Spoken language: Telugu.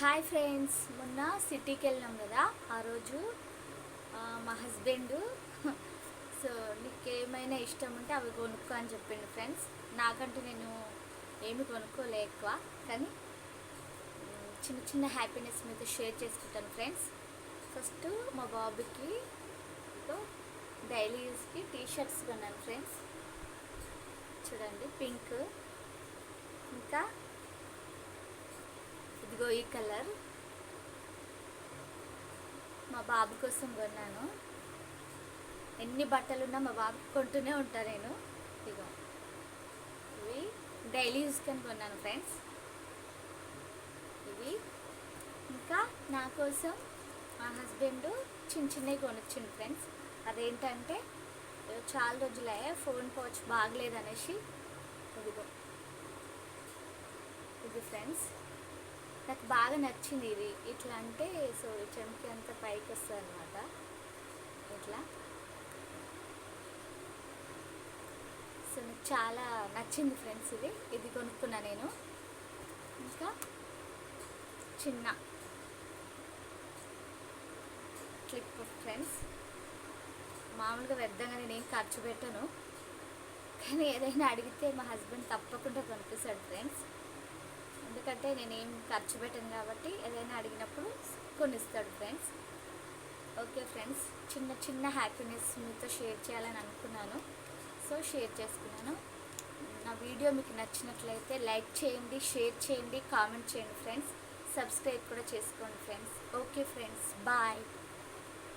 హాయ్ ఫ్రెండ్స్ మొన్న సిటీకి వెళ్ళినాం కదా ఆ రోజు మా హస్బెండ్ సో నీకు ఏమైనా ఇష్టం ఉంటే అవి కొనుక్కో అని చెప్పిండు ఫ్రెండ్స్. నాకంటే నేను ఏమి కొనుక్కోలే ఎక్కువ కానీ చిన్న చిన్న హ్యాపీనెస్ మీతో షేర్ చేసుకుంటాను ఫ్రెండ్స్. ఫస్ట్ మా బాబుకి డైలీ యూస్కి టీ షర్ట్స్ కొన్నాను ఫ్రెండ్స్. చూడండి పింక్. ఇంకా ఇదిగో ఈ కలర్. మా బాబు కోసం కొన్నాను. ఎన్ని బట్టలు ఉన్నా మా బాబుకి కొంటూనే ఉంటా నేను. ఇదిగో. ఇవి డైలీ యూస్ అని కొన్నాను ఫ్రెండ్స్. ఇవి ఇంకా నా కోసం మా హస్బెండ్ చిన్న చిన్నవి కొనొచ్చింది ఫ్రెండ్స్. అదేంటంటే చాలా రోజులే ఫోన్ పౌచ్ బాగలేదనేసి. ఇదిగో. ఇది ఫ్రెండ్స్. నాకు బాగా నచ్చింది ఇది. ఇట్లా అంటే సో చెంపి అంత పైకి వస్తుంది అనమాట ఇట్లా సో నాకు చాలా నచ్చింది ఫ్రెండ్స్ ఇది. ఇది కొనుక్కున్నా నేను. ఇంకా చిన్న క్లిప్ ఫ్రెండ్స్ మామూలుగా వ్యర్థంగా నేను ఏం ఖర్చు పెట్టను. కానీ ఏదైనా అడిగితే మా హస్బెండ్ తప్పకుండా కొనిపిస్తాడు ఫ్రెండ్స్. ఎందుకంటే నేనేం ఖర్చు పెట్టాను కాబట్టి ఏదైనా అడిగినప్పుడు కొనిస్తాడు ఫ్రెండ్స్. ఓకే ఫ్రెండ్స్ చిన్న చిన్న హ్యాపీనెస్ మీతో షేర్ చేయాలని అనుకున్నాను. సో షేర్ చేసుకున్నాను. నా వీడియో మీకు నచ్చినట్లయితే లైక్ చేయండి షేర్ చేయండి కామెంట్ చేయండి ఫ్రెండ్స్. సబ్స్క్రైబ్ కూడా చేసుకోండి ఫ్రెండ్స్. Okay friends bye.